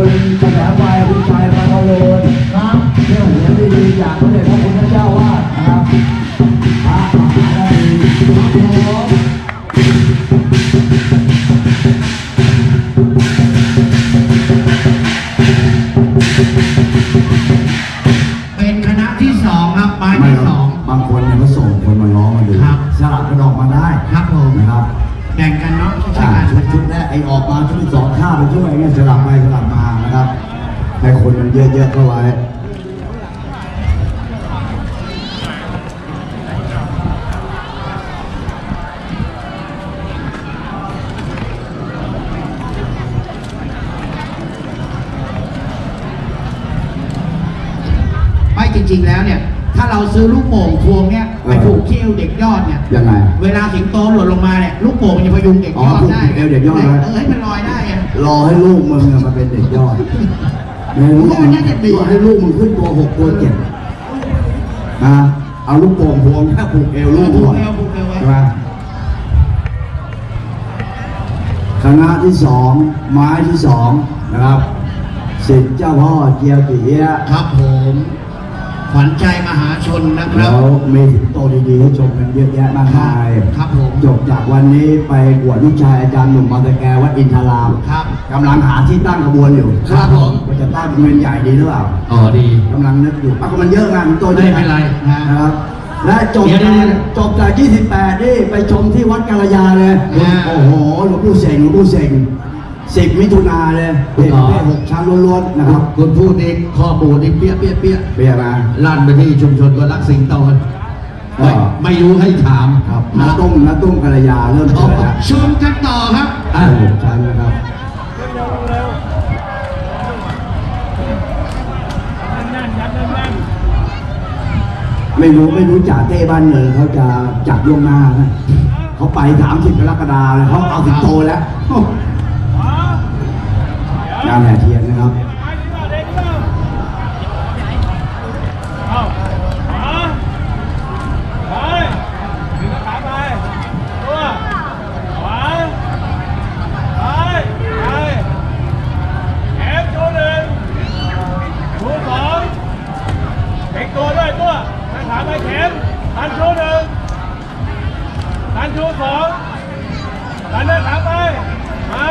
คุณกระแสไฟคุณชายพาโลนครับเรื่องหัวดีๆจากพระเดชพระคุณพระเจ้าวาดนะครับพระมหานาทีครับผมเป็นคณะที่สองครับไม้ไม่ที่หรสออกง บางคนเนี่ยเขาส่งคนมาร้องมาดูครับ สลับกันออกมาได้ครับผม นะครับ แบ่งกันเนาะช่วยอ่ากันชุดชุดแรกไอ้ออกมาชุดที่สองข้าไปช่วยเนี่ยสลับไปสลับมานะครับให้คนมันเยอะๆเข้าไว้ไม่จริง ๆ แล้วเนี่ย ถ้าเราซื้อลูกโป่งพวงเนี่ยไปผูกคิ้วเด็กยอดเนี่ยยังไง เวลาสิงโตหล่นลงมาเนี่ยลูกโป่งมันจะพยุงเด็กยอดอ๋อผูกได้เอวเด็กยอดไว้ เออให้มันลอยได้ไง รอให้ลูกมึงอะมาเป็นเด็กยอดให้ลูกมึงน่าจะดีให้ลูกมึงขึ้นตัวหกตัวเจ็ดนะเอาลูกโป่งพวงแค่ผูกเอวลูกผูก่กอนเอวผูกเอวไว้ ใช่ไหมคณะที่สองไม้ที่สองนะครับสิทธิ์เจ้าพ่อเจียวตีเอี้ยะ ครับผม ขวัญใจมหาชนนะครัแล้บ วมีสิงโตดีๆให้ชมกันเยอะแยะมากมายครับผม จบจากวันนี้ไปบวชลูกชายอาจารย์หนุ่มมาตะแกวัดอินทารามครับ กำลังหาที่ตั้งขบวนอยู่ครับผม ว่าจะตั้งเป็นเวรใหญ่ดีหรือเปล่าอ๋อดี กำลังนึกอยู่อะก็มันเยอะงานตัวไม่เป็นไรนะนะครับ และจบเดี๋ยวจากเดี๋ยวจบจาก 28 นี่ไปชมที่วัดกาลยาเลยอ่าโอ้โหหลวงปู่เสงหลวงปู่เสง สิบมิถุนาเลยคุณเด็กหมอแค่หกชั้นล้วนๆนะครับ คุณพูดเองข้อมูลนี่เปี้ยเปี้ยเปี้ยเปียมาลั่นไปที่ชุมชนก็รักสิงโตก็ไม่ไม่รู้ให้ถามครับนะน้าตุ้มน้าตุ้มกาลยาเริ่มเอาเจอแล้วชมกันต่อครับอ่าหกชั้นนะครับไม่รู้ไม่รู้จ่าเต้บ้านเนินเขาจะจัดล่วงหน้านะเขาไปสามสิบกรกฎาคมเขาเอาสิงโตแล้ว งานแห่เทียนนะครับเอาขวาไปดึงขาไปตัวขวาไปไปแอบชูหนึ่งชูสองเข็งตัวด้วยตัวดันขาไปเข็มดันชูหนึ่งดันชูสองดันเดินขาไป มา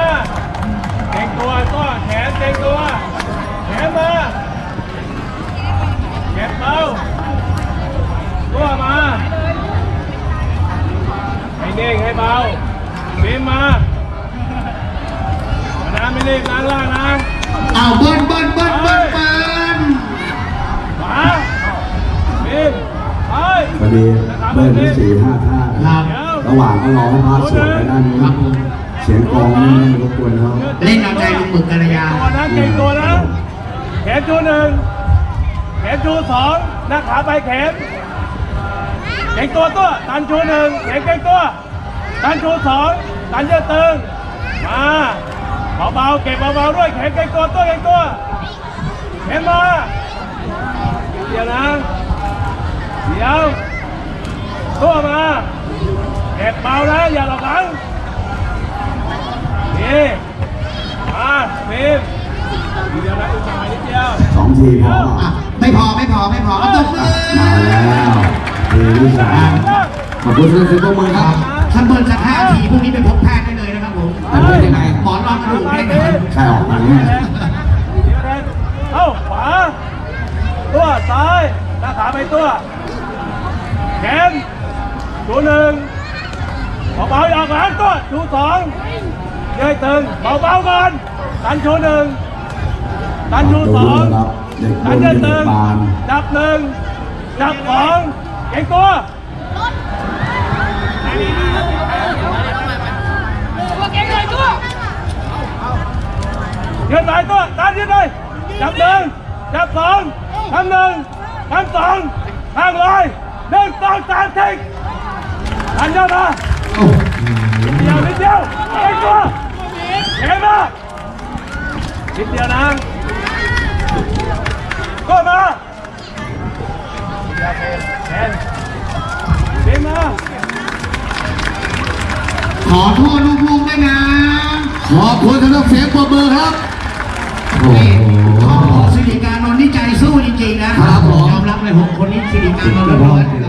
เด้งให้เบาบีมมาน้ำไม่รีบล้างล่างนะเอาเบิ้ลเบิ้ลเบิ้ลเบิ้ลเบิ้ลขวาบีมไปพอดีเบิ้ลไปสี่ห้าท่าครับระหว่างก็รอให้พระสวดไปด้านนู้นครับผมเสียงกลองนี่ไม่รบกวนเขาเล่นเอาใจลุงหมึกกัลยาตัวนะเก่งตัวนะแขนชูหนึ่งแขนชูสองหน้าขาไปแขนเก่งตัวตัวตันชูหนึ่งแขนเก่งตัว ตันชูสองตันเยอะตึง มาเบาๆเก็บเบาๆด้วยแขนเก่งตัวตัวเก่งตัวแขนมาเดี๋ยวนะเดี๋ยวตัวมาเก็บเบานะอย่าหลอกหลังดีมาเฟมเดี๋ยวนะอีกหน่อยนิดเดียวสองทีพออะไม่พอไม่พอไม่พอเอาตบมือมาแล้วทีที่สามขอบคุณทุกท่านทุกมือครับ ถ้าเบิ้ลสักห้าทีพรุ่งนี้ไปพบแพทย์ได้เลยนะครับผมแต่เป็นยังไงหมอนรองกระดูกแน่นอนใครออกมาเนี่ยเดี๋ยวแทนเข้าขวา ตัวซ้ายหน้าขาไปตัว แขนตัวหนึ่งเบาๆอย่าหลังตัวชูสองเย้ยตึงเบาๆก่อนดันชูหนึ่งดันชูสองครับเด็กดัรุ่นนเดินเด็ตึกงบานจับหนึ่งจับสองเก่งตัว ยืนไปตัวตามยืนเลยจับหนึ่งจับสองทำหนึ่งทำสองทางลอยหนึ่งสองสามทิ้งทันยอดมาโอ้นิดเดียวนิดเดียวไอ้ตัวเข็นมานิดเดียวนะก็มา โทษลูกๆด้วยนะ ขอบคุณสำหรับเสียงปรบมือครับขนี่ครอบครัวสิริการนนท์นี่ใจสู้จริงๆนะครับผม ยอมรับเลยหกคนนี้สิริการนนท์ล้วนๆ